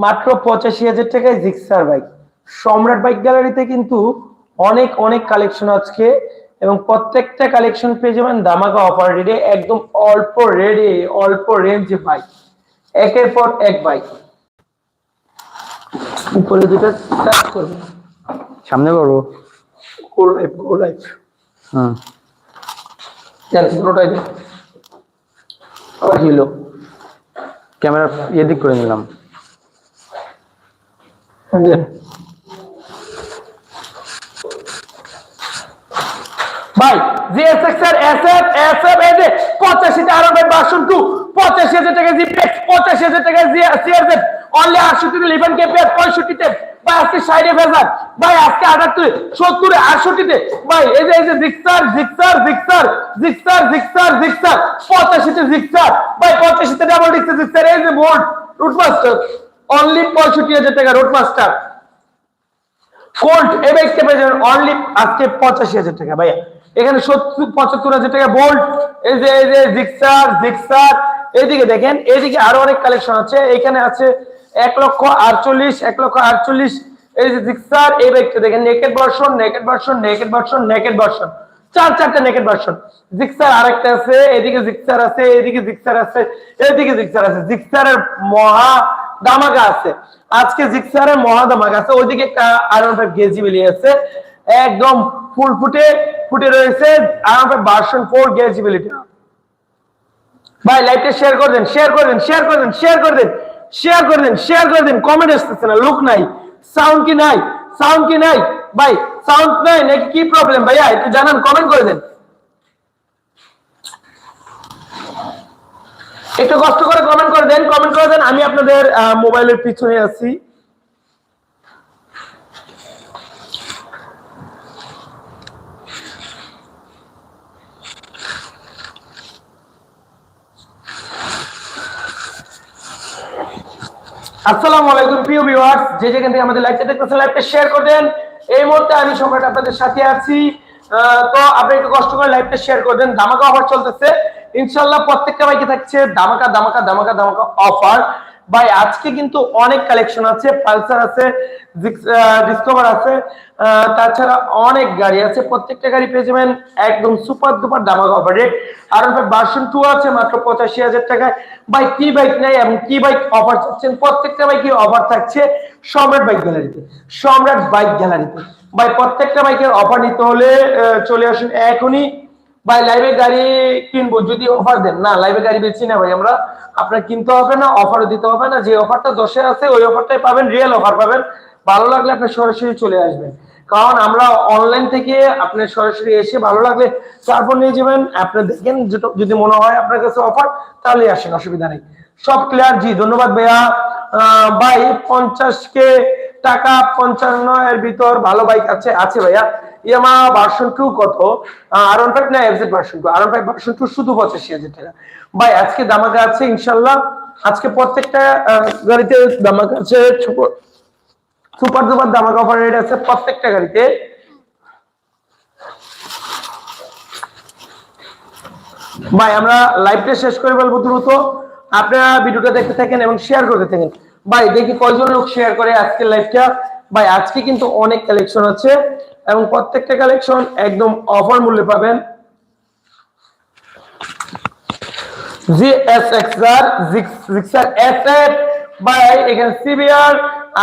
মাত্র পঁচাশি হাজার টাকায় জিক্সার বাইক সম্রাট বাইক গ্যালারিতে কিন্তু অনেক অনেক কালেকশন আজকে এবং প্রত্যেকটা কালেকশন পেয়ে যাবেন দামাকা অফার রেটে একদম অল্প রেডে অল্প রেঞ্জে বাইক একের পর এক বাইক উপরে দুটো টাচ করবে। সামনে করব? লাইফ কোল লাইফ হুম। পুরোটাই হিলো ক্যামেরা ইয়ে দিক করে নিলাম। ভাই জিএসএক্স এর এসএফ এসএফ এই যে 85 টা আরবে ভার্সন 2 85000 টাকা জিপিএক্স 85000 টাকা অনলি 68 তে লিভেন কেপিআর 65 ভাই, আজকে 60 ফেজার ভাই, আজকে 78 70 68 ভাই, এই যে এই যে Gixxer Gixxer Gixxer Gixxer Gixxer Gixxer 85 Gixxer ভাই 85 তে ডাবল ডিক্সার জিক্সার এই যে বোর্ড রুট অনলি 65000 টাকা রুট মাস্টার। কোল্ড এই বাইকটা পেয়ে যাবেন আজকে পঁচাশি হাজার টাকা। ভাইয়া, এখানে সত্তর, পঁচাত্তর হাজার টাকা বোল্ট এই যে এই যে জিক্সার জিক্সার এইদিকে দেখেন এইদিকে আরও অনেক কালেকশন আছে। এখানে আছে এক লক্ষ আটচল্লিশ, এক লক্ষ আটচল্লিশ। এই যে জিক্সার এই বাইকটা দেখেন naked version naked version naked version naked version চার, চারটা নেকেড ভার্সন জিক্সার আরেকটা আছে, এদিকে জিক্সার আছে, এদিকে জিক্সার আছে, এদিকে জিক্সার আছে। জিক্সারের মহা দামাকা আছে। আজকে জিক্সারের মহা দামাকা আছে। ওইদিকে আয়রন ফাইভ গেজি বেরিয়ে আছে একদম ফুল ফুটে ফুটে রয়েছে। আয়রন ফাইভ ভার্সন ফোর গেজিবিলিটি ভাই লাইভটা শেয়ার করে দেন শেয়ার করে দেন শেয়ার করে দেন শেয়ার করে দেন শেয়ার করে দেন শেয়ার করে দেন। কমেন্ট আসতেছে না লুক নাই। সাউন্ড কি নাই? সাউন্ড কি নাই? ভাই সাউন্ড নাই নাকি কি প্রবলেম ভাইয়া, একটু জানান কমেন্ট করে দেন। একটু কষ্ট করে কমেন্ট করে দেন কমেন্ট করে দেন, আমি আপনাদের মোবাইলের পিছনে আছি। আসসালামু আলাইকুম, প্রিয় ভিউয়ার্স যে যেখান থেকে আমাদের লাইভটা দেখতেছেন লাইভটা শেয়ার করে দেন। এই মুহূর্তে আমি সম্রাট আপনাদের সাথে আছি। তো আপনি একটু কষ্ট করে লাইভটা শেয়ার করে দেন। ধামাকা অফার চলতেছে। ইনশাআল্লাহ প্রত্যেকটা বাইকে থাকছে দামাকা দামাকা দামাকা ধামাকা অফার ভাই, আজকে কিন্তু অনেক কালেকশন আছে, পালসার আছে ডিসকভার আছে তাছাড়া অনেক গাড়ি আছে। প্রত্যেকটা গাড়ি পেয়ে যাবেন একদম সুপার দুপার দামাকা অফার রেট আর ভার্সন টু আছে, মাত্র পঁচাশি হাজার টাকায়। ভাই, কি বাইক নেই এবং কি বাইক অফার চাচ্ছেন প্রত্যেকটা বাইকে অফার থাকছে সম্রাট বাইক গ্যালারিতে সম্রাট বাইক গ্যালারিতে ভাই, প্রত্যেকটা বাইকের অফার নিতে হলে চলে আসুন এখনই। ভাই লাইভে গাড়ি কিনবো, যদি অফার দেন। না লাইভে গাড়ি বেচি না ভাই, আমরা আপনার কিনতে হবে না অফারও দিতে হবে না, যে অফারটা দশে আছে, ওই অফারটাই পাবেন রিয়েল অফার পাবেন। ভালো লাগলে আপনি সরাসরি চলে আসবেন। কারণ আমরা অনলাইন থেকে আপনি সরাসরি এসে ভালো লাগলে তারপর নিয়ে যাবেন। আপনি দেখেন যদি মনে হয় আপনার কাছে অফার তাহলে আসেন, অসুবিধা নেই। সব ক্লিয়ার জি, ধন্যবাদ ভাইয়া। ভাই, পঞ্চাশ কে টাকা পঞ্চান্ন এর ভিতর ভালো বাইক আছে আছে ভাইয়া। ইয়ামা ভার্সন টু কত? আর ফাইভ না এফজেড ভার্সন টু আর ফাইভ ভার্সন টু শুধু পঁচাশি হাজার টাকা। ভাই, আজকে দামাকা আছে ইনশাল্লাহ আজকে প্রত্যেকটা গাড়িতে দামাকা আছে সুপার দামাকা অফার রেট আছে প্রত্যেকটা গাড়িতে। ভাই, আমরা লাইভটা শেষ করে বলব দ্রুত। আপনারা ভিডিওটা দেখতে থাকেন এবং শেয়ার করতে থাকেন। ভাই, দেখি কয়জন লোক শেয়ার করে আজকের লাইভটা ভাই, আজকে কিন্তু অনেক কালেকশন আছে এবং প্রত্যেকটা কালেকশন একদম অফার মূল্যে পাবেন।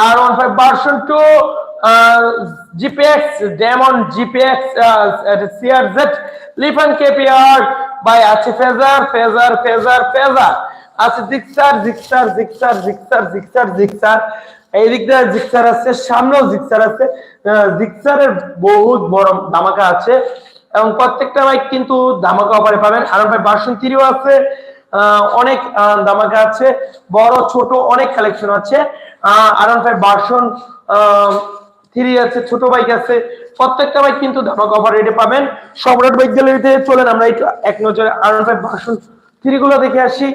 আর one five two Demon Lifan আছে আছে Gixxer Gixxer Gixxer Gixxer Gixxer এই দিক দিয়ে জিক্সার আছে, সামনেও জিক্সার আছে। জিক্সারের বহুত বড় ধামাকা আছে এবং প্রত্যেকটা বাইক কিন্তু ধামাকা অফারে পাবেন। আর ভাই ভার্সন থ্রিও আছে। অনেক ধামাকা আছে। বড়, ছোট অনেক কালেকশন আছে। আর ভাই ভার্সন থ্রি আছে, ছোট বাইক আছে। প্রত্যেকটা বাইক কিন্তু ধামাকা অফার রেটে পাবেন। সম্রাট বাইক গ্যালারিতে চলেন, আমরা একটু এক নজরে আর ভাই ভার্সন থ্রি গুলো দেখে আসি।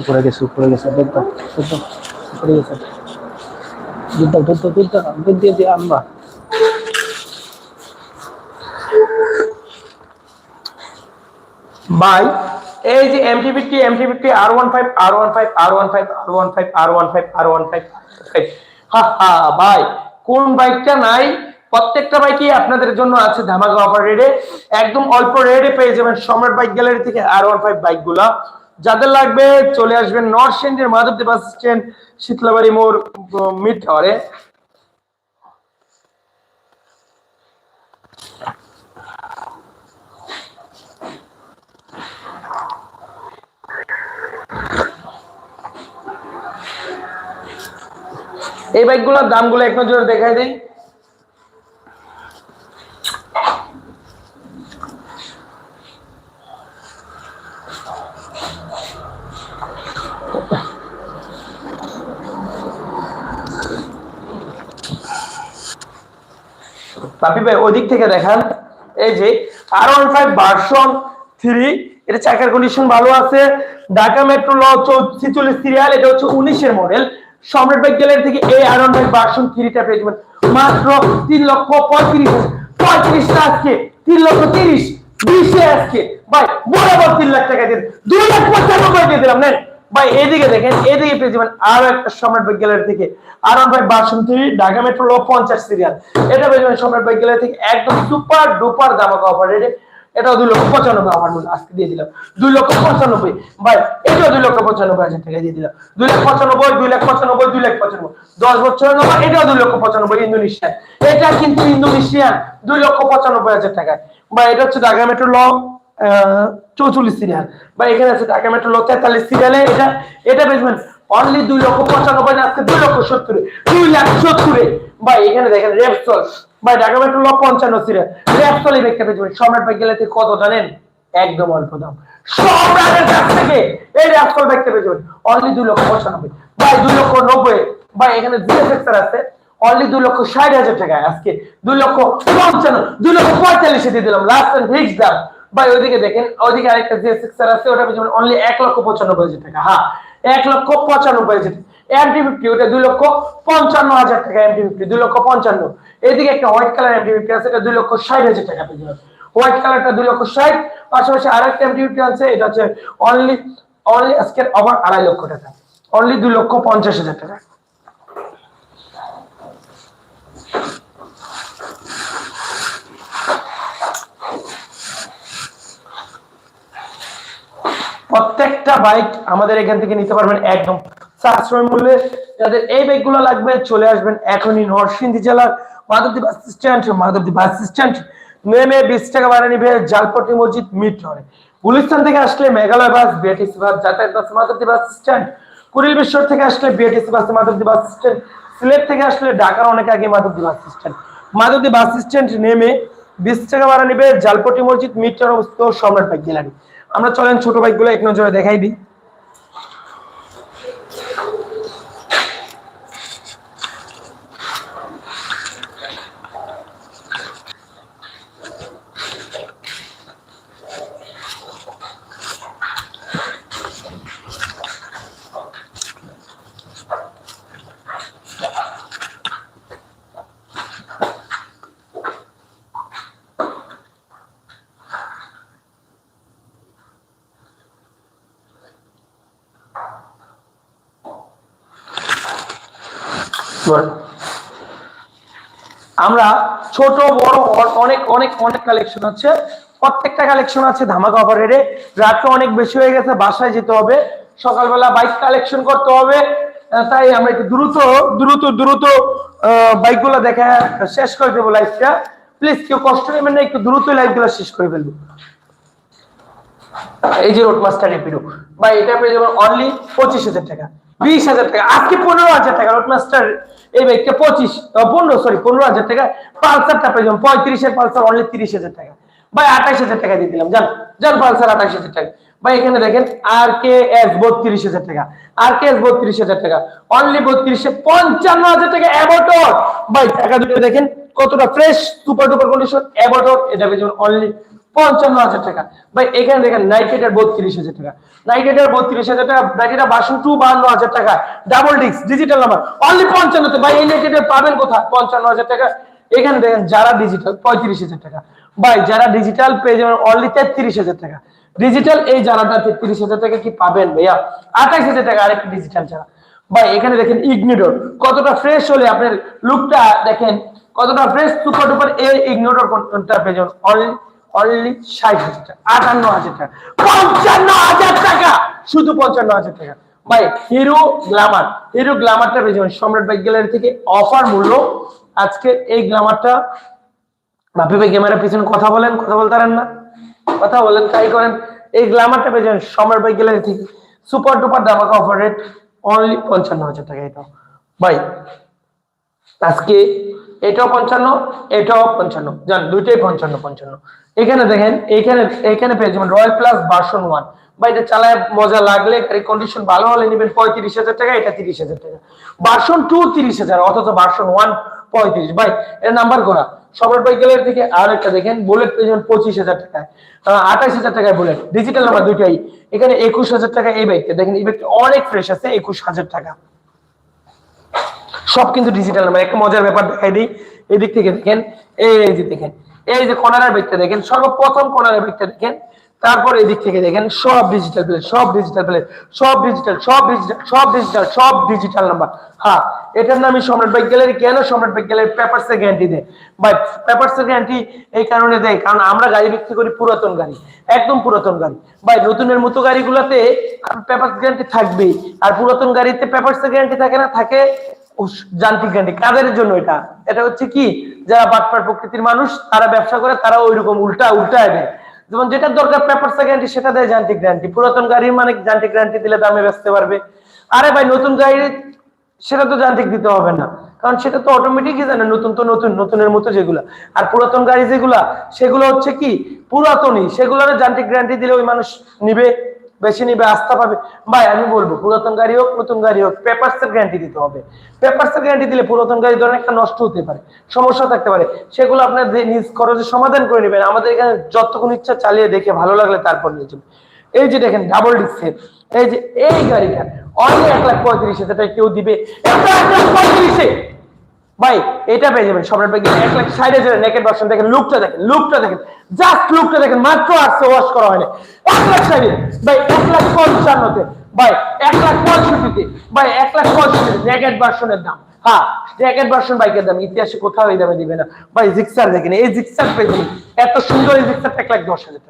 উপরে গেছে উপরে গেছে উপরে গেছে। দুধ দুধ দুধ দুধ দিয়ে দিয়ে আনবা। ভাই, এই যে ফিফটি ফিফটি আর ওয়ান ফাইভ আর ওয়ান ফাইভ আর ওয়ান ফাইভ আর ওয়ান ফাইভ আর ওয়ান ফাইভ আর ওয়ান ফাইভ হা হা, ভাই, কোন বাইকটা নাই? প্রত্যেকটা বাইকই আপনাদের জন্য আছে ধামাকা অফার রেটে একদম অল্প রেডে পেয়ে যাবেন সম্রাট বাইক গ্যালারি থেকে আর ওয়ান ফাইভ বাইকগুলা যাদের লাগবে চলে আসবেন নর্থ সেন্টের মাধবদী বাস স্ট্যান্ড, শীতলাবাড়ি মোড় মিড টাওয়ারে এই বাইকগুলোর দামগুলো এক নজরে দেখাই দিই। পাপি ভাই ওদিক থেকে দেখান। এই যে আর ওয়ান ফাইভ ভার্সন থ্রি এটা চাকার কন্ডিশন ভালো আছে। ঢাকা মেট্রো ল ছিচল্লিশ সিরিয়াল এটা হচ্ছে উনিশের মডেল সম্রাট বাইক গ্যালারি থেকে এই আর ওয়ান ফাইভ ভার্সন থ্রিটা পেয়ে যাবেন। মাত্র তিন লক্ষ পঁয়ত্রিশ পঁয়ত্রিশটা আজকে, তিন লক্ষ তিরিশ, বিশে আজকে। ভাই বরাবর তিন লাখ টাকা দিয়ে দুই লাখ পঁচানব্বই দিয়ে দিলাম, নেন। ভাই, এদিকে দেখেন, এদিকে পেয়ে আরও একটা সম্রাট গ্যালারি থেকে। আর ভাই বাসন থ্রি ঢাকা মেট্রো পঞ্চাশ সিরিয়াল। এটা পেয়ে সম্রাট গ্যালারি থেকে একদম সুপার ডুপার দামাকা অফার রেটে এটাও দুই লক্ষ পঁচানব্বই মূল্য আজকে দিয়ে দিলাম। দুই লক্ষ পঁচানব্বই। ভাই, এটাও দুই লক্ষ পঁচানব্বই হাজার টাকা দিয়ে দিলাম। দুই লাখ পঁচানব্বই, দুই লাখ পঁচানব্বই, দুই লাখ পঁচানব্বই। দশ বছরের নম্বর এটাও দুই লক্ষ পঁচানব্বই ইন্দোনেশিয়ান এটা কিন্তু ইন্দোনেশিয়ান দুই লক্ষ পঁচানব্বই হাজার টাকা বা এটা হচ্ছে ঢাকা মেট্রো ল চৌচল্লিশ সিরিয়াল বা এখানে আছে ঢাকা মেট্রো ল তেতাল্লিশ সিরিয়ালে এটা এটা বেচবেন অনলি দুই লক্ষ পঁচানব্বই আজকে দুই লক্ষ সত্তরে। দুই লাখ সত্তরে। বা এখানে দেখেন রেপসল বা ঢাকা মেট্রো ল পঞ্চান্ন সিরিয়াল রেপসল এই ব্যাগটা বেচবেন সম্রাট ব্যাগ গেলে কত জানেন? একদম অল্প দাম। সম্রাটের কাছ থেকে এই ব্যাগটা বেচবেন অনলি দুই লক্ষ পঁচানব্বই। ভাই, দুই লক্ষ নব্বই। ভাই, এখানে জিএসএক্স আছে। অনলি দুই লক্ষ ষাট হাজার টাকা আজকে। দুই লক্ষ পঞ্চান্ন, দুই লক্ষ পঁয়তাল্লিশে দিয়ে দিলাম। লাস্ট এন্ড ফিক্স দাম। ভাই, ওইদিকে দেখেন, ওইদিকে আরেকটা যে সিক্সার আছে ওটা পেছনে অনলি এক লক্ষ পঁচানব্বই হাজার টাকা। হ্যাঁ এক লক্ষ পঁচানব্বই হাজার এমটি ফিফটি ওটা দুই লক্ষ পঞ্চান্ন হাজার টাকা এমটি ফিফটি দুই লক্ষ পঞ্চান্ন। এদিকে একটা হোয়াইট কালার এমটি ফিফটি আছে, এটা দুই লক্ষ ষাট হাজার টাকা পেয়ে হোয়াইট কালারটা দুই লক্ষ ষাট, পাশাপাশি আরেকটা এমটি ফিফটি আছে, এটা হচ্ছে অনলি অনলি আজকের ওভার আড়াই লক্ষ টাকা। অনলি দুই লক্ষ পঞ্চাশ হাজার টাকা। প্রত্যেকটা বাইক আমাদের এখান থেকে নিতে পারবেন একদম সাশ্রয় মূল্যে। যাদের এই বাইকগুলো লাগবে, চলে আসবেন এখনই নরসিংদী জেলার Madhabdi bus stand, Madhabdi bus stand নেমে বিশ টাকা ভাড়া নিবে জালপটি মসজিদ মিট ধরে গুলিস্তান থেকে আসলে মেঘালয় বাস বিএটিসি বাস, যাতায়াত bus, Madhabdi bus stand. Kuril বিশ্বর থেকে আসলে BRTC bus, Madhabdi bus stand. Sylhet থেকে আসলে ঢাকার অনেক আগে Madhabdi bus stand. Madhabdi bus stand নেমে বিশ টাকা ভাড়া নিবে জালপটি মসজিদ মিটার অবস্থিত সম্রাট বাইক গ্যালারি আমরা চলেন ছোট বাইকগুলো এক নজরে দেখাই দিই বল। আমরা ছোট, বড় অনেক অনেক অনেক কালেকশন আছে। প্রত্যেকটা কালেকশন আছে ধামাকা অফারে রাত্রে অনেক বেশি হয়ে গেছে, বাসায় যেতে হবে। সকালবেলা বাইক কালেকশন করতে হবে। তাই আমরা একটু দ্রুত দ্রুত দ্রুত বাইকগুলো দেখা শেষ করে দেবো লাইফটা প্লিজ কেউ কষ্ট নেবেন না, একটু দ্রুত লাইফগুলো শেষ করে ফেলব। এই যে রোড মাস্টার রেপিডো বা এটা পেয়ে যাবেন অনলি পঁচিশ হাজার টাকা। বিশ হাজার টাকা, আজকে পনেরো হাজার টাকা রোড মাস্টার এই বাইকটা পঁচিশ পনেরো সরি পনেরো হাজার টাকা। পালসারটা পেয়ে যাবেন, পঁয়ত্রিশের পালসার অনলি তিরিশ হাজার টাকা। ভাই আঠাশ হাজার টাকা দিয়ে দিলাম, জান জান পালসার আঠাশ হাজার টাকা। ভাই, এখানে দেখেন, আর কে এস বত্রিশ হাজার টাকা, আর কে এস বত্রিশ হাজার টাকা অনলি বত্রিশে পঞ্চান্ন হাজার টাকা, অ্যাবোটর। ভাই, টাকা দুটো দেখেন, কতটা fresh super duper condition about এটা পেয়ে যাবেন অনলি পঞ্চান্ন হাজার টাকা। ভাই, এখানে দেখেন নাইকেটার বত্রিশ হাজার টাকা। নাইকেটার বত্রিশ হাজার টাকা নাইকেটা বাসন টু বাহান্ন হাজার টাকা। Double disc digital number only পঞ্চান্নতে। ভাই, এই নাইকেটার পাবেন কোথায়? পঞ্চান্ন হাজার টাকা। এখানে দেখেন যারা ডিজিটাল পঁয়ত্রিশ হাজার টাকা। ভাই যারা ডিজিটাল পেয়ে যাবেন অনলি তেত্রিশ হাজার টাকা। ডিজিটাল এই যারাটা তেত্রিশ হাজার টাকা কি পাবেন ভাইয়া? আঠাইশ হাজার টাকা আরেকটা ডিজিটাল যারা ভাই, এখানে দেখেন ইগনিডোর কতটা ফ্রেশ হলে আপনার লুকটা দেখেন, কতটা ফ্রেশ সুপার ডুপার এই ইগনিডোর কোনটা পেয়ে যাবেন? অনলি অনলি ষাট হাজার টাকা, আটান্ন হাজার টাকা, পঞ্চান্ন হাজার টাকা, শুধু পঞ্চান্ন হাজার টাকা। ভাই হিরো গ্লামার হিরো গ্লামারটা পেয়ে যাবেন সম্রাট বাইক গ্যালারি থেকে অফার মূল্য। আজকে এই গ্লামারটা বাপি ভাই ক্যামেরার পিছনে কথা বলেন, কথা বলতে পারেন না? কথা বলেন, তাই করেন। এই গ্লামারটা পেয়ে যাবেন সম্রাট বাইক গ্যালারি থেকে। সুপার ডুপার দামাকা অফার রেট অনলি পঞ্চান্ন হাজার টাকা এটাও। ভাই, আজকে এটাও পঞ্চান্ন এটাও পঞ্চান্ন। জান, দুইটাই পঞ্চান্ন পঞ্চান্ন। এখানে দেখেন, এখানে এখানে পেয়ে যাবেন রয়্যাল প্লাস ভার্সন ওয়ান বা এটা চালায় মজা লাগলে, গাড়ির কন্ডিশন ভালো হলে নেবেন পঁয়ত্রিশ হাজার টাকা, এটা তিরিশ হাজার টাকা। ভার্সন টু তিরিশ হাজার, অথচ ভার্সন ওয়ান পঁয়ত্রিশ। ভাই, এর নাম্বার করা। সবার বাইকেলের থেকে আর একটা দেখেন বুলেট পেয়ে যাবেন পঁচিশ হাজার টাকায় আঠাশ হাজার টাকায় বুলেট ডিজিটাল নাম্বার দুইটাই। এখানে একুশ হাজার টাকা এই বাইকটা। দেখেন, এই বাইকটা অনেক ফ্রেশ আছে, একুশ হাজার টাকা। সব কিন্তু ডিজিটাল নাম্বার একটা মজার ব্যাপার দেখাই দিই। এদিক থেকে দেখেন, এই যে দেখেন এই যে কর্নারের ব্যাগটা দেখেন, সর্বপ্রথম কর্নারের ব্যাগটা দেখেন, তারপর এদিক থেকে দেখেন, সব ডিজিটাল প্লেট সব ডিজিটাল প্লেট সব ডিজিটাল সব ডিজিটাল সব ডিজিটাল সব ডিজিটাল নাম্বার হ্যাঁ এটার নামই সম্রাট বাইক গ্যালারি। কেন Samrat bike gallery? Papers guarantee দেয়। বাই পেপারস গ্যারান্টি এই কারণে দেয়, কারণ আমরা গাড়ি বিক্রি করি পুরাতন গাড়ি, একদম পুরাতন গাড়ি। ভাই নতুনের মতো গাড়িগুলোতে পেপারস গ্যারান্টি থাকবেই। আর পুরাতন গাড়িতে পেপারস গ্যারান্টি থাকে না, থাকে যান্ত্রিক গ্যারান্টি কাদের জন্য এটা। এটা হচ্ছে কি? যারা বাটপার প্রকৃতির মানুষ, তারা ব্যবসা করে, তারা ওইরকম উল্টা উল্টা দেয়। যেমন যেটা দরকার পেপার গ্যারান্টি সেটা দেয় যান্ত্রিক গ্যারান্টি পুরাতন গাড়ির মানে যান্ত্রিক গ্যারান্টি দিলে দামে বেচতে পারবে। আরে ভাই, নতুন গাড়ি সেটা তো যান্ত্রিক দিতে হবে না। কারণ সেটা তো অটোমেটিকই জানে, নতুন তো নতুন, নতুনের মতো যেগুলা। আর পুরাতন গাড়ি যেগুলা, সেগুলো হচ্ছে কি? পুরাতনই। সেগুলোর যান্ত্রিক গ্যারান্টি দিলে ওই মানুষ নিবে। বেশি নিবে, আস্থা পাবে। ভাই, আমি বলব, পুরাতন গাড়ি হোক, নতুন গাড়ি হোক পেপারস এর গ্যারান্টি দিতে হবে। পেপারস এর গ্যারান্টি দিলে পুরাতন গাড়ি ধরেন একটা নষ্ট হতে পারে, সমস্যা থাকতে পারে। সেগুলো আপনার নিজ খরচে সমাধান করে নেবেন। আমাদের এখানে যতক্ষণ ইচ্ছা চালিয়ে দেখে ভালো লাগলে তারপর নিয়ে যাবেন। এই যে দেখেন ডাবল ডিস্কের এই যে এই গাড়িটা অনেক এক লাখ পঁয়ত্রিশ হাজার টাকা কেউ দিবে। এক লাখ পঁয়ত্রিশে! ভাই, এটা পেয়ে যাবেন সম্রাট ভাই এক লাখ ষাট হাজার নেকেট ভার্সন দেখেন লুকটা দেখেন লুকটা দেখেন। জাস্ট লুকটা দেখেন, মাত্র আসছে ওয়াশ করা হয়নি। এক লাখ ষাট ভাই, এক লাখ পঞ্চান্নতে। ভাই, এক লাখ পঁয়ষট্টিতে। ভাই, এক লাখ পঁয়ষট্টিতে নেকেট ভার্সনের দাম। হ্যাঁ জ্যাকেট ভার্সন বাইকের দাম। ইতিহাসে কোথাও এই দামে দিবে না। ভাই জিক্সার দেখেন, এই জিক্সার পেয়ে যাবেন। এত সুন্দর এই জিক্সারটা এক লাখ দশ হাজার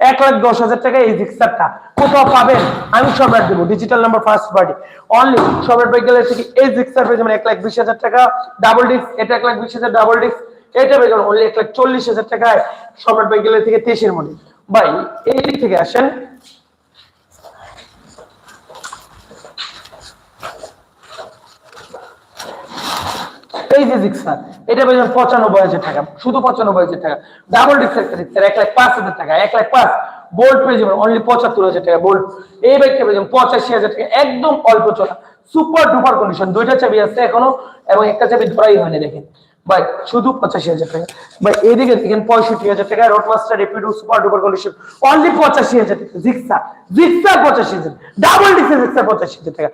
এক লাখ দশ হাজার টাকা এই জিক্সারটা কোথাও পাবেন? আমি সম্রাট দেবো। Digital number first party only Samrat bike gallery থেকে এই জিক্সার পেয়ে যাবেন এক লাখ বিশ হাজার টাকা। ডাবল ডিস্ক এটা এক লাখ বিশ হাজার ডাবল ডিস্ক এটা পেয়ে যাবেন অনলি এক লাখ চল্লিশ হাজার টাকায় সম্রাট বাইক গ্যালারি থেকে তেইশের মধ্যে ভাই, এই দিক থেকে আসেন। এই যে জিক্সার, এটা পেয়ে পঁচানব্বই হাজার টাকা, শুধু পঁচানব্বই হাজার টাকা। ডাবল ডিক্সার জিক্সার এক লাখ পাঁচ হাজার টাকা, এক লাখ পাঁচ। বোল্ট পেয়ে যাবেন অনলি পঁচাত্তর হাজার টাকা বোল্ট এই বাইকটা পেয়ে যাবেন পঁচাশি হাজার টাকা, একদম অল্প চলা। সুপার ডুপার কন্ডিশন দুইটা চাবি আছে এখনও, এবং একটা চাবি ধরাই হয়নি, দেখেন। শুধু পঁচাশি হাজার টাকা। এদিকে দেখেন পঁয়ষট্টি হাজার টাকা road Rapido super duper condition only পঁচাশি হাজার টাকা জিক্সা পঁচাশি হাজার ডাবল পঁচাশি হাজার টাকা।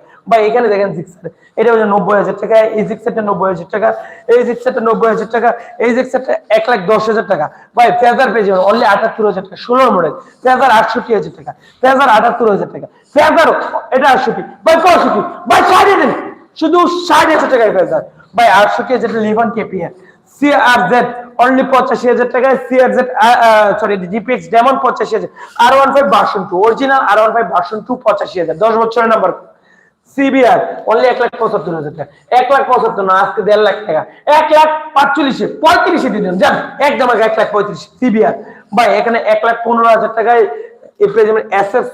এখানে দেখেন জিক্সার এটা হচ্ছে নব্বই হাজার টাকা, এই জিক্সারটা নব্বই হাজার টাকা, এই জিক্সারটা নব্বই হাজার টাকা, এই জিক্সারটা এক লাখ দশ হাজার টাকা। ভাই ফেজার পেয়ে অনলি আটাত্তর হাজার টাকা, ষোলো মডেল ফেজার আটষট্টি হাজার টাকা ফেজার আটাত্তর হাজার টাকা ফেজার এটা আটষট্টি, ভাই, পঁয়ষট্টি, ভাই, ষাট হাজার শুধু ষাট হাজার টাকায় ফেজার ভাই আটষট্টি হাজার লিভান কেপিএর সিআরজেড অনলি পঁচাশি হাজার টাকায় সিআরজেড সরি জিপিএক্স ডেমন হাজার। আর one five version two original আর ওয়ান ফাইভ ভার্সন টু পঁচাশি হাজার। দশ বছরের নাম্বার সিবিআর অনলি এক লাখ পঁচাত্তর হাজার টাকা। এক লাখ পঁচাত্তর না, আজকে দেড় লাখ টাকা। এক লাখ পাঁচচল্লিশে, পঁয়ত্রিশে দিন যান একদম এক লাখ পঁয়ত্রিশ। সিবিআর ভাই, এখানে এক লাখ পনেরো হাজার টাকায়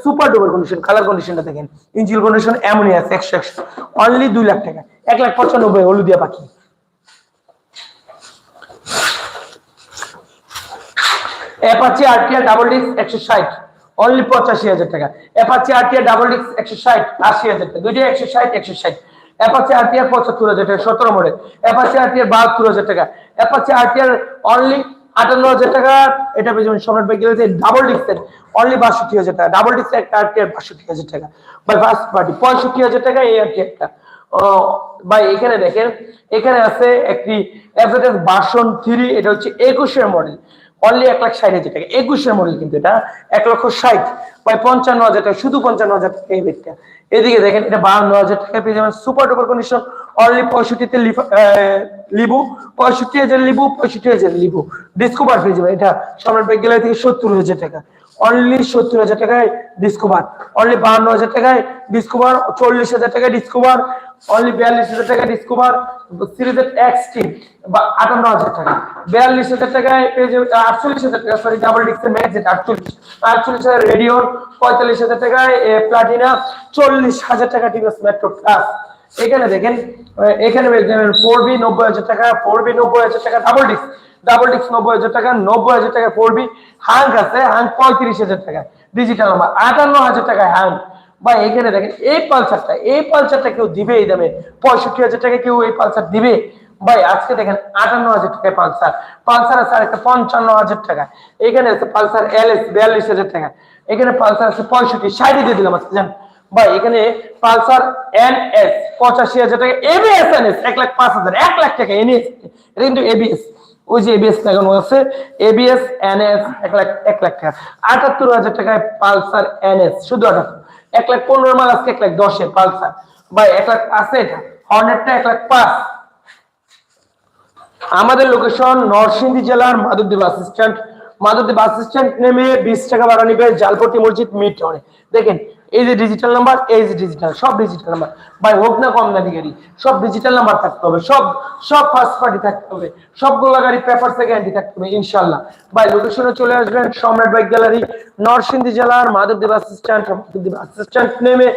সুপার ডুপার কন্ডিশন কালার কন্ডিশনটা দেখেন। ইঞ্জিল এমনই আছে একশো একশো অনলি দুই লাখ টাকা। এক লাখ পঁচানব্বই হলুদিয়া পাখি। অ্যাপাচি আরটিআর ডাবল ডিস্ক একশো ষাট। অনলি পঁচাশি হাজার টাকা। অ্যাপাচি আরটিআর ডাবল ডিস্ক একশো ষাট, আশি হাজার টাকা। দুইটাই একশো ষাট একশো ষাট। অ্যাপাচি আরটিআর পঁচাত্তর হাজার টাকা, সতেরো মডেল অ্যাপাচি আরটিআর বাহাত্তর হাজার টাকা। অ্যাপাচি আরটিআর অনলি আটান্ন হাজার টাকা, এটা পেয়ে যাবেন সম্রাট বাইক গেলে ডাবল ডিস্কের অনলি বাষট্টি হাজার টাকা ডাবল ডিস্কের একটা আরটিআর বাষট্টি হাজার টাকা। বাই ফার্স্ট পার্টি পঁয়ষট্টি হাজার টাকা এই আরটিআরটা ভাই, এখানে দেখেন, এখানে আছে একটি এফজেডএস ভার্সন থ্রি এটা হচ্ছে একুশের মডেল অনলি এক লাখ ষাট হাজার টাকা, একুশের মডেল কিন্তু এটা, এক লক্ষ ষাট প্রায় পঞ্চান্ন হাজার টাকা, শুধু পঞ্চান্ন হাজার টাকা এই বেডটা এদিকে দেখেন, এটা বাহান্ন হাজার টাকা পেয়ে যাবেন সুপার ডুপার কন্ডিশন অনলি পঁয়ষট্টিতে লিবু, পঁয়ষট্টি হাজার লিবু, পঁয়ষট্টি হাজার লিবু। ডিসকোভার পেয়ে যাবে, এটা সম্রাট গেলে থেকে সত্তর হাজার টাকা। অনলি সত্তর হাজার টাকায় ডিসকোভার অনলি বাহান্ন হাজার টাকায় ডিসকোভার চল্লিশ হাজার টাকায় ডিসকোভার অনলি বিয়াল্লিশ হাজার টাকা ডিসকোভার সিরিজের এক্সট্রিম বা আটান্ন হাজার টাকা। বিয়াল্লিশ হাজার টাকায় পেয়ে যাবে আটচল্লিশ হাজার টাকা সরি ডাবল ডিস্কের ম্যাচ আটচল্লিশ। আটচল্লিশ হাজার রেডিওর পঁয়তাল্লিশ হাজার টাকায় প্লাটিনা চল্লিশ হাজার টাকা টিভিএস মেট্রো প্লাস এখানে দেখেন এখানে ফোর বি নব্বই হাজার টাকা ফোর বি নব্বই হাজার টাকা ডাবল ডিস্ক ডাবল ডিস্ক নব্বই হাজার টাকা, নব্বই হাজার টাকা ফোর বি হ্যাং আছে হ্যাং পঁয়ত্রিশ হাজার টাকা ডিজিটাল নাম্বার আটান্ন হাজার টাকা হ্যাং বা এখানে দেখেন, এই পালসারটা এই পালসারটা কেউ দিবে এই দামে, পঁয়ষট্টি হাজার টাকা কেউ এই পালসার দিবে। ভাই, আজকে দেখেন, আটান্ন হাজার টাকায় পালসার পালসার আছে আরেকটা, পঞ্চান্ন হাজার টাকা, এখানে আছে পালসার এল এস বিয়াল্লিশ হাজার টাকা, এখানে পালসার আছে পঁয়ষট্টি, ষাট দিয়ে দিলাম আজকে, জান। ভাই, এখানে পালসার এন এস পঁচাশি হাজার টাকা, এবিএস এন এস এক লাখ পাঁচ হাজার, এক লাখ টাকা এনএস এটা কিন্তু এবিএস। ওই যে এবিএস লাগানো আছে? এবিএস, এনএস, এক লাখ এক লাখ টাকা। আটাত্তর হাজার টাকায় পালসার এনএস, শুধু আটাত্তর। এক লাখ পনেরো মাল আজকে এক লাখ দশে পালসার। ভাই, এক লাখ আছে এটা। হর্নেটটা এক লাখ পাঁচ। আমাদের লোকেশন নরসিংদী জেলার Madhabdi bus stand. Madhabdi bus stand নেমে বিশ টাকা ভাড়া নিবে জালপটি মসজিদ মিট দেখেন এই যে ডিজিটাল নাম্বার এই যে ডিজিটাল সব ডিজিটাল নাম্বার ভাই, হোক না কম দামি গাড়ি সব ডিজিটাল নাম্বার থাকতে হবে, সব সব ফার্স্ট পার্টি থাকতে হবে, সবগুলো গাড়ি পেপার সেকেন্ডি থাকতে হবে ইনশাল্লাহ ভাই লোকেশনে চলে আসবেন, সম্রাট বাইক গ্যালারি নরসিংদী জেলার মাধবদী অ্যাসিস্ট্যান্ট অ্যাসিস্ট্যান্ট নেমে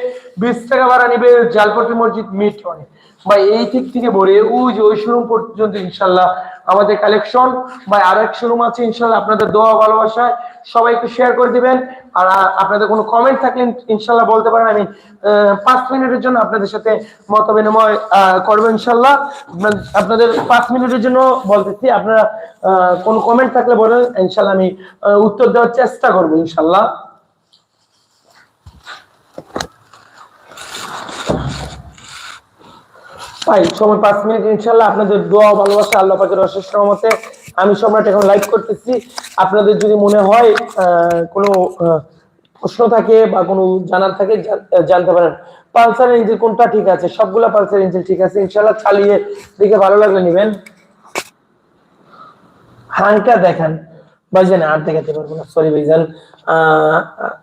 বিশ টাকা ভাড়া নিবে জালপটি মসজিদ মিট করে ভাই এই দিক থেকে ভরে ওই যে ওই শোরুম পর্যন্ত ইনশাল্লাহ আমাদের কালেকশন বা আরও এক শোরুম আছে, ইনশাল্লাহ আপনাদের দোয়া ভালোবাসায় সবাই একটু শেয়ার করে দিবেন। আর আপনাদের কোনো কমেন্ট থাকলে ইনশাল্লাহ বলতে পারেন, আমি পাঁচ মিনিটের জন্য আপনাদের সাথে মত বিনিময় করব ইনশাল্লাহ। আপনাদের পাঁচ মিনিটের জন্য বলতেছি, আপনারা কোনো কমেন্ট থাকলে বলেন, ইনশাল্লাহ আমি উত্তর দেওয়ার চেষ্টা করব ইনশাল্লাহ। ভাই, সময় পাঁচ মিনিট ইনশাল্লাহ। আপনাদের দোয়া ভালোবাসা আল্লাহ পাকের অশেষ রহমতে। আমি সম্রাট এখন লাইভ করতেছি। আপনাদের যদি মনে হয় কোনো প্রশ্ন থাকে বা কোনো জানার থাকে জানতে পারেন। পালসার ইঞ্জিন কোনটা ঠিক আছে? সবগুলা পালসার ইঞ্জিন ঠিক আছে। ইনশাল্লাহ চালিয়ে দেখে ভালো লাগলে নেবেন। হাংটা দেখেন। ভাইজান, আর দেখাতে পারব না। সরি ভাইজান।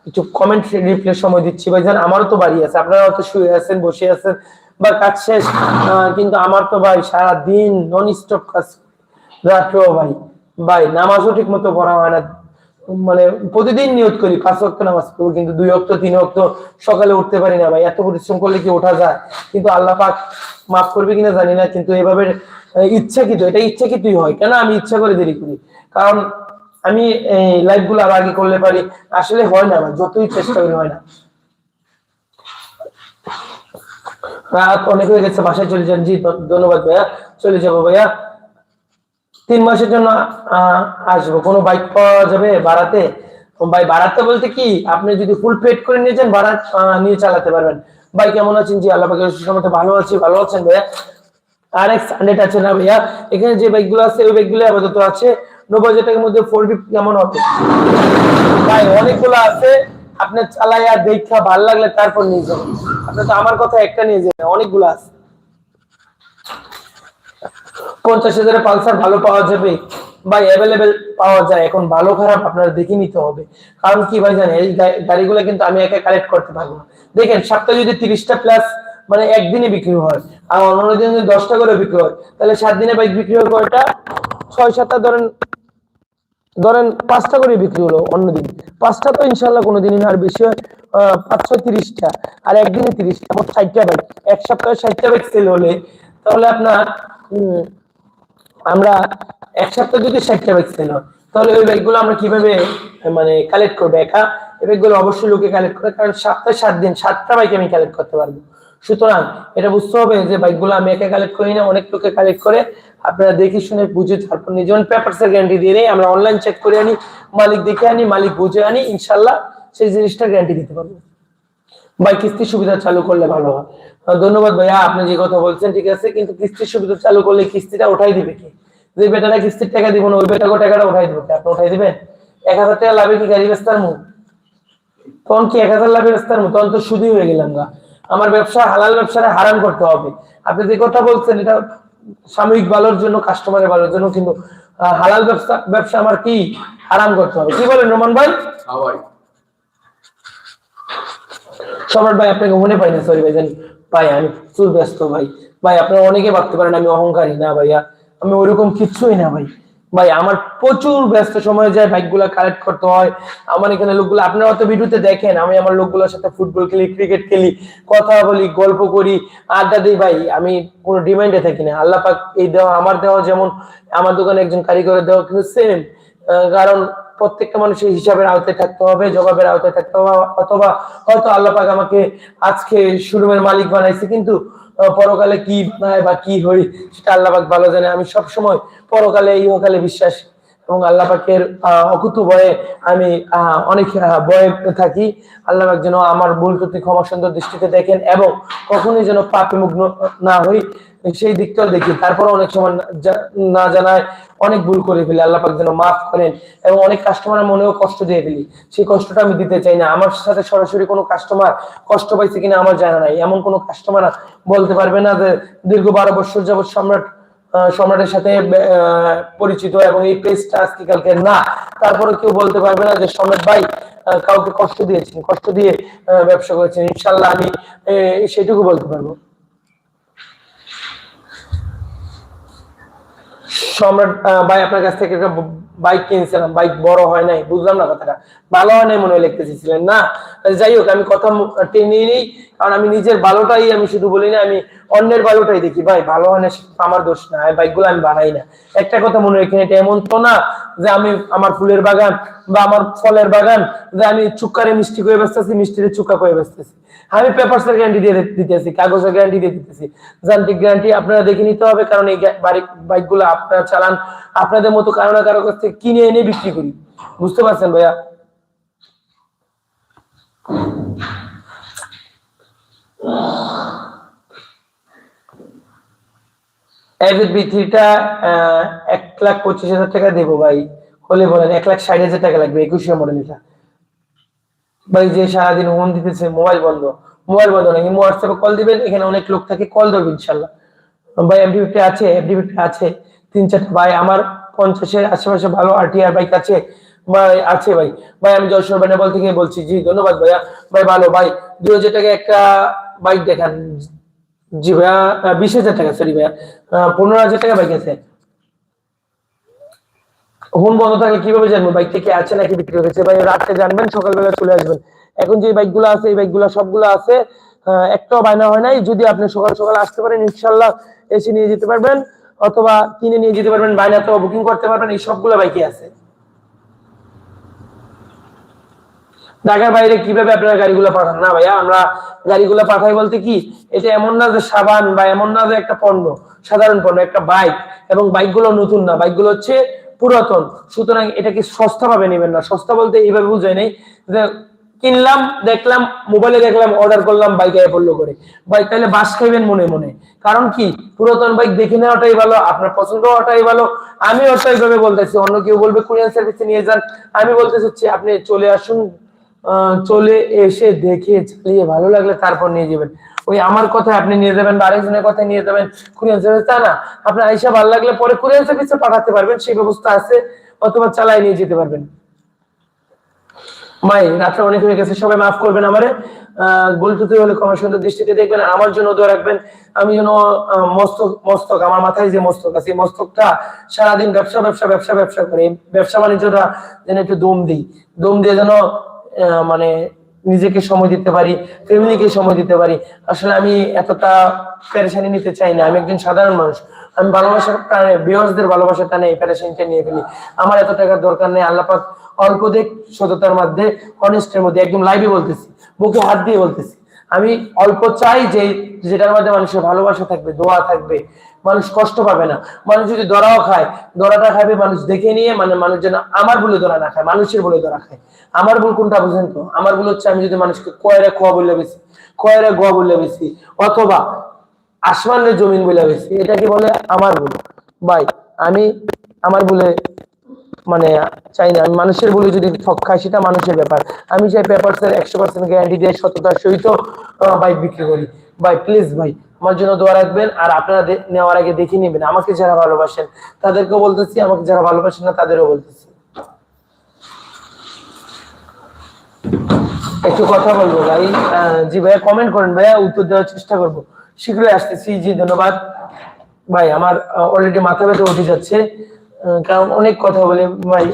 কিছু কমেন্ট রিপ্লে সময় দিচ্ছি। ভাইজান, আমারও তো বাড়ি আছে। আপনারা হয়তো শুয়ে আছেন, বসে আছেন। বা কাজ শেষ কিন্তু আমার তো ভাই সারা দিন নন স্টপ কাজ রাত্রেও ভাই ভাই, নামাজও ঠিক মতো পড়া হয় না। মানে প্রতিদিন নিয়ত করি, পাঁচ ওয়াক্ত নামাজ পড়ব, কিন্তু দুই অক্ত তিন অক্ত সকালে উঠতে পারি না ভাই। এত পরিশ্রম করলে কি ওঠা যায়? কিন্তু আল্লাহ পাক মাফ করবে কিনা জানি না, কিন্তু এভাবে ইচ্ছাকৃত এটা ইচ্ছাকৃতই হয়? কেন আমি ইচ্ছা করে দেরি করি? কারণ আমি এই লাইভগুলো আরও আগে করলে পারি। আসলে হয় না ভাই, যতই চেষ্টা করি হয় না। রাত অনেক হয়ে গেছে, বাসায় চলে যান। জি ধন্যবাদ ভাইয়া। চলে যাব ভাইয়া। তিন মাসের জন্য আসব। কোনো বাইক পাওয়া যাবে বাড়াতে ভাই বাড়াতে বলতে কি, আপনি যদি ফুল পেড করে নিয়ে যান, ভাড়া নিয়ে চালাতে পারবেন। ভাই, কেমন আছেন? জি, আল্লাহ ভালো আছি, ভালো আছেন ভাইয়া। আর এক্স হান্ড্রেড আছে না ভাইয়া? এখানে যে বাইকগুলো আছে, ওই বাইকগুলো আপাতত আছে। নব্বই হাজার টাকার মধ্যে ফোর কেমন হবে? ভাই, অনেকগুলো আছে। আপনি চালাইয়া দেখা ভালো লাগলে তারপর নিয়ে যাবেন। আপনি তো আমার কথা একটা নিয়ে যাবেন, অনেকগুলো আছে। পঞ্চাশ হাজারে পালসার ভালো পাওয়া যাবে বা অ্যাভেলেবেল পাওয়া যায়, এখন ভালো খারাপ আপনারা দেখে নিতে হবে। কারণ কি ভাই জানেন, এই গাড়িগুলো কিন্তু আমি একা কালেক্ট করতে পারব না। দেখেন, সপ্তাহে যদি তিরিশটা প্লাস মানে একদিনে বিক্রি হয়, আর অন্য দিন যদি দশটা করে বিক্রি হয়, তাহলে সাত দিনে বাইক বিক্রি হয় কয়টা? ছয় সাতটা ধরেন ধরেন পাঁচটা করে বিক্রি হলো অন্যদিন পাঁচটা তো ইনশাল্লাহ কোনো দিনই না, আর বেশি হয় পাঁচশো তিরিশটা, আর একদিনে তিরিশটা, মোট ষাটটা বাইক এক সপ্তাহে ষাটটা বাইক সেল হলে তাহলে আপনার আমরা এক সপ্তাহ যদি ষাটটা বাইক সেল হয়, তাহলে ওই বাইকগুলো আমরা কীভাবে মানে কালেক্ট করব? একা? এই বাইকগুলো অবশ্যই লোকে কালেক্ট করে, কারণ সপ্তাহে সাত দিন, সাতটা বাইক আমি কালেক্ট করতে পারব। সুতরাং এটা বুঝতে হবে যে বাইকগুলো আমি একা কালেক্ট করি না, অনেক লোকে কালেক্ট করে আপনারা দেখে শুনে, বুঝে তারপর নিয়ে যেমন পেপারসের গ্যারান্টি দিয়ে নেই, আমরা অনলাইন চেক করে আনি, মালিক দেখে আনি, মালিক বুঝে আনি ইনশাল্লাহ সেই জিনিসটা গ্যারান্টি দিতে পারব। ভাই কিস্তি সুবিধা চালু করলে ভালো হয়। ধন্যবাদ ভাইয়া, আপনি যে কথা বলছেন, ঠিক আছে, কিন্তু কিস্তির সুবিধা চালু করলে কিস্তিটা উঠাই দিবে কি? যে বেটারা কিস্তির টাকা দিব না, ওই বেটাকে টাকাটা উঠাই দিবে আপনি উঠাই দিবেন? এক হাজার টাকা লাভে কি গাড়ি বেচতার মুখ? তখন কি এক হাজার লাভে বেচতার মুখ? তখন তো শুধুই হয়ে গেলাম গা। আমার ব্যবসা, হালাল ব্যবসাটা হারাম করতে হবে। আপনি যে কথা বলছেন, এটা সাময়িক ভালোর জন্য কাস্টমারের ভালোর জন্য কিন্তু হালাল ব্যবসা ব্যবসা আমার কি? হারাম করতে হবে। কি বলেন রোমান ভাই? সম্রাট ভাই আপনাকে মনে পাই না? সরি ভাই জানি। ভাই আমি প্রচুর ব্যস্ত ভাই। ভাই আপনারা অনেকে ভাবতে পারেন আমি অহংকারী। না ভাইয়া আমি ওরকম কিছুই না ভাই। ভাই, আমার প্রচুর ব্যস্ত সময় যায়, বাইকগুলো কালেক্ট করতে হয়। আমার এখানে লোকগুলো, আপনারা অত ভিডিওতে দেখেন, আমি আমার লোকগুলোর সাথে ফুটবল খেলি ক্রিকেট খেলি, কথা বলি, গল্প করি, আড্ডা দিই ভাই, আমি কোনো ডিমান্ডে থাকি না। আল্লাহ পাক এই দেওয়া, আমার দেওয়া যেমন, আমার দোকানে একজন কারিগরের দেওয়া কিন্তু সেম কারণ প্রত্যেকটা মানুষের হিসাবের আওতায় থাকতে হবে, জবাবের আওতায় থাকতে হবে, অথবা হয়তো আল্লাহ পাক আমাকে আজকে শোরুমের মালিক বানাইছে, কিন্তু পরকালে কি নাই বা কি হই সেটা আল্লাহ পাক ভালো জানে। আমি সব সময় পরকালে ইহকালে বিশ্বাস। এবং আল্লাহ পাকের অকুত ভয়ে আমি অনেক ভয়ে থাকি। আল্লাহ পাক যেন আমার ভুল ত্রুটি ক্ষমা সুন্দর দৃষ্টিতে দেখেন এবং কখনোই যেন পাপে মুগ্ন না হই। সেই দিকটাও দেখি। তারপরে অনেক সময় না- জানায় অনেক ভুল করে ফেলি, আল্লাহ পাক যেন মাফ করেন এবং অনেক কাস্টমারের মনেও কষ্ট দিয়ে ফেলি। সেই কষ্টটা আমি দিতে চাই না। আমার সাথে সরাসরি কোনো কাস্টমার কষ্ট পাইছে কিনা আমার জানা নাই। এমন কোনো কাস্টমার বলতে পারবে না যে দীর্ঘ বারো বছর যাবত সম্রাট সম্রাটের সাথে পরিচিত এবং এই পেজটা আজকে কালকে না। তারপরে কেউ বলতে পারবে না যে সম্রাট ভাই কাউকে কষ্ট দিয়েছেন, কষ্ট দিয়ে ব্যবসা করেছেন। ইনশাল্লাহ আমি সেটুকু বলতে পারব। সম্রাট ভাই আপনার কাছ থেকে বাইক কিনছিলাম, বাইক বড় হয় নাই, বুঝলাম না কথাটা। ভালো হয় নাই মনে হয় লিখতে চেয়েছিলেন না? যাই হোক, আমি কথা টেনে নিই, কারণ আমি নিজের ভালোটাই আমি শুধু বলি না, আমি অন্যের ভালোটাই দেখি। ভাই, ভালো হয় না আমার দোষ না বাইকগুলো আমি বানাই না। একটা কথা মনে রেখে, এটা এমন তো না যে আমি আমার ফুলের বাগান বা আমার ফলের বাগান, যে আমি চুক্কারে মিষ্টি করে বেচতেছি মিষ্টিরে চুক্কা করে বেচতেছি। আমি পেপারসের গ্যারান্টি দিয়ে দিতেছি, কাগজের গ্যারান্টি দিয়ে দিতেছি। যান্ত্রিক গ্যারান্টি আপনারা দেখে নিতে হবে, কারণ এই বাইকগুলো আপনারা চালান, আপনাদের মতো কারও না কারও কাছ থেকে কিনে এনে বিক্রি করি। বুঝতে পারছেন ভাইয়া? দেবো ভাই। হলে বলেন, এক লাখ হাজার টাকা লাগবে ভাই, যে সারাদিন দিতেছে মোবাইল বন্ধ। মোবাইল বন্ধ হোয়াটসঅ্যাপে কল দিবেন, এখানে অনেক লোক থাকে কল দেবে ইনশাল্লাহ। ভাই ফিফটি আছে আছে, তিন চারটা। ভাই, আমার পঞ্চাশের আশেপাশে ভালো আরটিআর বাইক আছে, ভাই আছে ভাই। ভাই, আমি যশোর বেনাবল থেকে বলছি, জি, ধন্যবাদ ভাইয়া। ভাই, ভালো, ভাই। দুই হাজার টাকা একটা বাইক দেখান। জি ভাইয়া বিশ হাজার টাকা সরি ভাইয়া। পনেরো হাজার টাকা বাইক আছে। ফোন বন্ধ থাকলে কীভাবে জানব? বাইক থেকে আছে নাকি বিক্রি হয়েছে? ভাই রাত্রে জানবেন, সকালবেলা চলে আসবেন। এখন যে বাইকগুলো আছে, এই বাইকগুলো সবগুলো আছে একটাও বায়না হয় নাই। যদি আপনি সকাল সকাল আসতে পারেন, ইনশাল্লাহ এসে নিয়ে যেতে পারবেন। অথবা কিনে নিয়ে যেতে পারবেন বায়না তো বুকিং করতে পারবেন, এই সবগুলো বাইকই আছে। ঢাকার বাইরে কীভাবে আপনারা গাড়িগুলো পাঠান? না ভাইয়া, আমরা গাড়িগুলো পাঠাই বলতে কি, এটা এমন না যে সাবান বা এমন না যে একটা পণ্য, সাধারণ পণ্য, একটা বাইক এবং বাইকগুলো নতুন না বাইকগুলো হচ্ছে পুরাতন। সুতরাং এটাকে সস্তা ভাবে নেবেন না। সস্তা বলতে এইভাবে বুঝাই নেই যে কিনলাম, দেখলাম মোবাইলে দেখলাম অর্ডার করলাম বাইক আয় পড়ল করে। বাইক তাহলে বাস খাইবেন মনে মনে। কারণ কি? পুরাতন বাইক দেখে নেওয়াটাই ভালো, আপনার পছন্দ হওয়াটাই ভালো। আমি ওটাই ভাবে বলতেছি, অন্য কেউ বলবে, কুরিয়ান সার্ভিসে নিয়ে যান। আমি বলতে চাচ্ছি আপনি চলে আসুন চলে এসে দেখে চালিয়ে ভালো লাগলে তারপর নিয়ে যাবেন। ওই আমার কথায় আপনি নিয়ে যাবেন বা আরেকজনের কথায় নিয়ে যাবেন। কুরিয়ান সার্ভিস তা না। আপনার আইসা ভালো লাগলে পরে কুরিয়ান সার্ভিসে পাঠাতে পারবেন, সেই ব্যবস্থা আছে, অথবা চালাই নিয়ে যেতে পারবেন। ভাই অনেক হয়ে গেছে, সবাই মাফ করবেন আমারে। বলতে হলে সুন্দর দৃষ্টিতে দেখবেন আমার জন্য দোয়া রাখবেন। আমি যেন মস্তক মস্তক, আমার মাথায় যে মস্তক আছে মস্তকটা সারাদিন ব্যবসা ব্যবসা ব্যবসা ব্যবসা করে ব্যবসা বাণিজ্যটা যেন একটু দম দিই। দম দিয়ে যেন মানে নিজেকে সময় দিতে পারি, ফ্যামিলিকে সময় দিতে পারি। আসলে আমি এতটা পেরেশানি নিতে চাই না। আমি একজন সাধারণ মানুষ। আমি ভালোবাসার টানে বিয়সদের ভালোবাসার টানে, এই পেরেশানিটা নিয়ে ফেলি। আমার এত টাকার দরকার নেই আল্লাপাক অল্প দেখ সততার মধ্যে অনেস্টের মধ্যে, একদম লাইভে বলতেছি, বুকে হাত দিয়ে বলতেছি। আমি অল্প চাই যে, যেটার মধ্যে মানুষের ভালোবাসা থাকবে, দোয়া থাকবে, মানুষ কষ্ট পাবে না। মানুষ যদি দরাও খায়, দরাটা খাবে মানুষ দেখে নিয়ে মানে মানুষ যেন আমার বলে দরা না খায়, মানুষের বলে দরা খায়। আমার ভুল কোনটা বুঝেন তো? আমার ভুল হচ্ছে আমি যদি মানুষকে কয়রা খোয়া বললে বেশি, কয়রা গোয়া বললে বেশি, অথবা আসমানের জমিন বলে বেশি এটা কি বলে? আমার ভুল ভাই, আমি আমার বলে মানে চাই না। আমি মানুষের বলে যদি ঠক খাই, সেটা মানুষের ব্যাপার। আমি চাই পেপার স্যার একশো পার্সেন্ট গ্যারান্টি দিয়ে সততার সহিত বাইক বিক্রি করি। ভাই প্লিজ ভাই, আমার জন্য দোয়া রাখবেন। আর আপনারা নেওয়ার আগে দেখে নেবেন। আমাকে যারা ভালোবাসেন, তাদেরকেও বলতেছি। আমাকে যারা ভালোবাসেন না, তাদেরও বলতেছি। একটু কথা বলব ভাই। জি ভাইয়া কমেন্ট করেন ভাইয়া। উত্তর দেওয়ার চেষ্টা করব। শীঘ্রই আসতেছি, জি, ধন্যবাদ। ভাই, আমার অলরেডি মাথা ব্যথা উঠে যাচ্ছে। কারণ অনেক কথা বলে, ভাই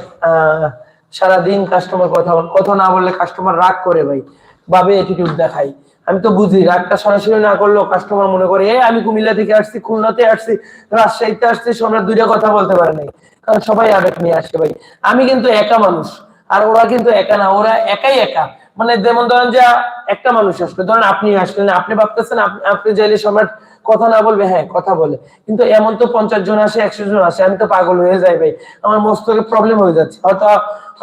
সারাদিন কাস্টমার কথা বল, কথা না বললে কাস্টমার রাগ করে, ভাই। ভাবে অ্যাটিটিউড দেখাই। আমি তো বুঝি, রাগটা সরাসরি না করলেও কাস্টমার মনে করে, এ, আমি কুমিল্লা থেকে আসছি, খুলনাতে আসছি, রাজশাহীতে আসছি আমরা দুইটা কথা বলতে পারে নাই। কারণ সবাই আবেগ নিয়ে আসে, ভাই। আমি কিন্তু একা মানুষ, আর ওরা কিন্তু একা না, ওরা একাই একা। মানে যেমন ধরেন যে একটা মানুষ আসলো, ধরেন আপনি আসলেন, আপনি ভাবতেছেন আপনি- চাইলে সম্রাট কথা না বলবে হ্যাঁ কথা বলে। কিন্তু এমন তো পঞ্চাশ জন আসে, একশো জন আসে, আমি তো পাগল হয়ে যাই ভাই। আমার মস্তকে প্রবলেম হয়ে যাচ্ছে। হয়তো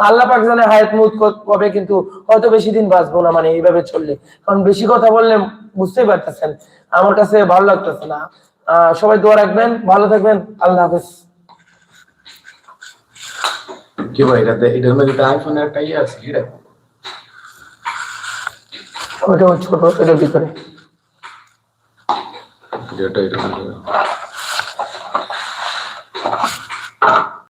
আল্লাহ পাক জানে হায়াত মুত কবে কিন্তু হয়তো বেশি দিন বাঁচবো না মানে এইভাবে চললে। কারণ বেশি কথা বললে বুঝতেই পারতেছেন, আমার কাছে ভালো লাগতেছে না। সবাই দোয়া রাখবেন, ভালো থাকবেন, আল্লাহ হাফেজ। কি ভাই এটার মধ্যে আইফোনের একটা ইয়ে আছে এটা ওটা ছোট এটার ভিতরে এটা এটা